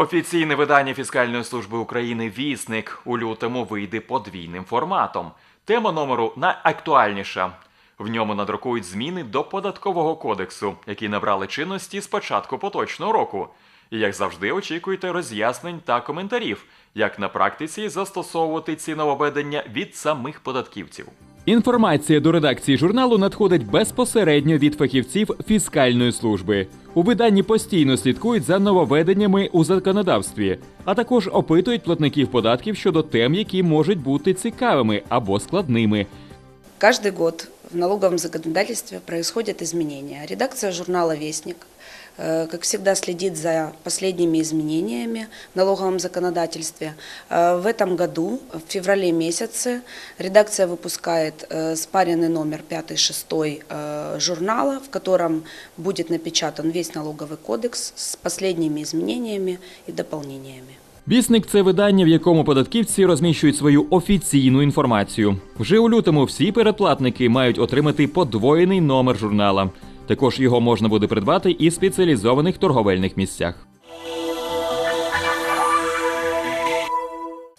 Офіційне видання Фіскальної служби України Вісник у лютому вийде подвійним форматом. Тема номеру найактуальніша. В ньому надрукують зміни до податкового кодексу, які набрали чинності з початку поточного року. І як завжди, очікуйте роз'яснень та коментарів, як на практиці застосовувати ці нововведення від самих податківців. Інформація до редакції журналу надходить безпосередньо від фахівців фіскальної служби. У виданні постійно слідкують за нововведеннями у законодавстві, а також опитують платників податків щодо тем, які можуть бути цікавими або складними. Каждый год в налоговом законодательстве происходят изменения. Редакция журнала «Вестник», э, как всегда, следит за последними изменениями в налоговом законодательстве. Э, В этом году, в феврале месяце, редакция выпускает э, спаренный номер 5-6 э, журнала, в котором будет напечатан весь налоговый кодекс с последними изменениями и дополнениями. Вісник це видання, в якому податківці розміщують свою офіційну інформацію. Вже у лютому всі передплатники мають отримати подвоєний номер журнала. Також його можна буде придбати і в спеціалізованих торговельних місцях.